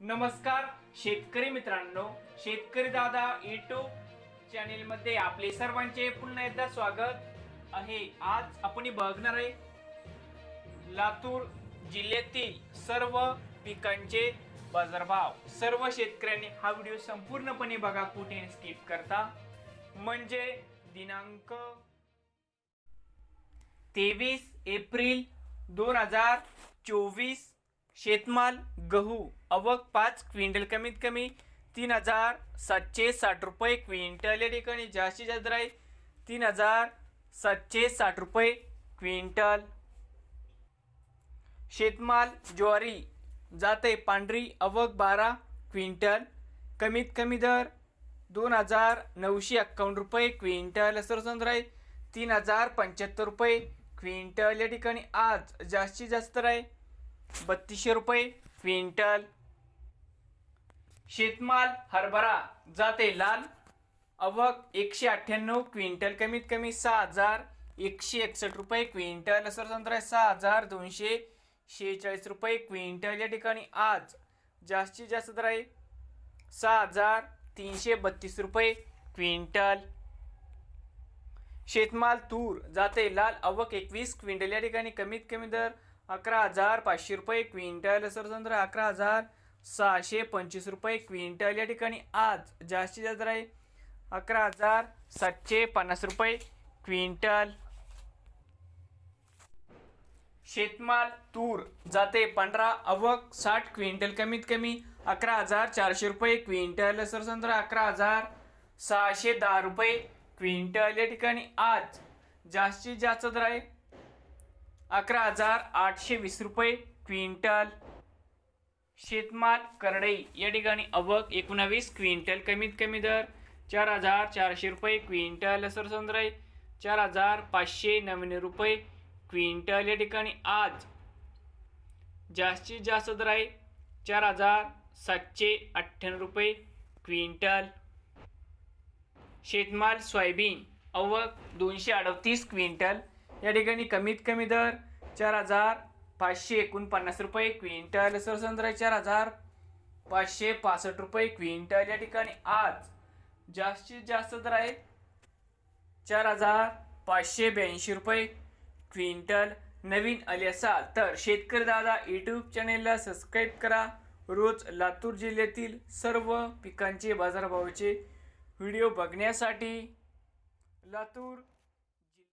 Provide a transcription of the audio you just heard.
नमस्कार शेतकरी मित्रांनो शेतकरी दादा युट्यूब चॅनेल मध्ये आपले सर्वांचे पुन्हा एकदा स्वागत आहे. आज आपण बघणार आहे लातूर जिल्ह्यातील सर्व पिकांचे बाजारभाव. सर्व शेतकऱ्यांनी हा व्हिडिओ संपूर्णपणे बघा कुठे स्किप करता. म्हणजे दिनांक तेवीस एप्रिल दोन हजार चोवीस शेतमाल गहू अवक पाच क्विंटल कमीत कमी तीन हजार सातशे साठ रुपये क्विंटल या ठिकाणी जास्तीत जास्त राहील तीन हजार सातशे साठ रुपये क्विंटल. शेतमाल ज्वारी जाते पांढरी अवक बारा क्विंटल कमीत कमी दर दोन हजार नऊशे एक्कावन्न रुपये क्विंटल सरसंद्र राहील तीन हजार पंच्याहत्तर रुपये क्विंटल या ठिकाणी आज जास्तीत जास्त राहील. बत्तीसशे रुपये क्विंटल. शेतमाल हरभरा जाते लाल. अवक एकशे अठ्ठ्याण्णव क्विंटल कमीत कमी सहा हजार. एकशे एकसष्ट रुपये क्विंटल असर आहे सहा हजार. दोनशे शेहेचाळीस रुपये क्विंटल या ठिकाणी आज. जास्तीत जास्त दर आहे सहा हजार तीनशे बत्तीस रुपये क्विंटल. शेतमाल तूर जाते लाल. अवक एकवीस क्विंटल या ठिकाणी कमीत कमी दर अकरा हजार पाचशे रुपये क्विंटल. सरसंद्र अकरा हजार सहाशे पंचवीस रुपये क्विंटल. या ठिकाणी आज जास्तीत जास्त आहे अकरा हजार सातशे पन्नास रुपये क्विंटल. शेतमाल तूर जाते पंधरा अवक साठ क्विंटल कमीत कमी अकरा हजार चारशे रुपये क्विंटल. सरसंद्र अकरा हजार सहाशे दहा रुपये क्विंटल. या ठिकाणी आज जास्तीत जास्त दर आहे अकरा हजार आठशे वीस रुपये. क्विंटल शेतमाल करडई. या ठिकाणी अवक एकोणावीस क्विंटल कमीत कमी दर चार हजार चारशे रुपये. क्विंटल सरसंद्राई आहे चार हजार पाचशे नव्याण्णव रुपये. क्विंटल या ठिकाणी आज जास्तीत जास्त दर आहे चार हजार सातशे अठ्ठ्याण्णव रुपये. क्विंटल शेतमाल सोयाबीन. अवक दोनशे अडतीस क्विंटल या ठिकाणी कमीत कमी दर चार हजार पाचशे एकोणपन्नास रुपये क्विंटल सरसंद्र चार हजार पाचशे पासष्ट रुपये क्विंटल या ठिकाणी आज जास्तीत जास्त दर आहे चार हजार पाचशे ब्याऐंशी रुपये क्विंटल नवीन आले असाल तर शेतकरी दादा यूट्यूब चॅनेलला सबस्क्राईब करा. रोज लातूर जिल्ह्यातील सर्व पिकांचे बाजारभावाचे व्हिडिओ बघण्यासाठी लातूर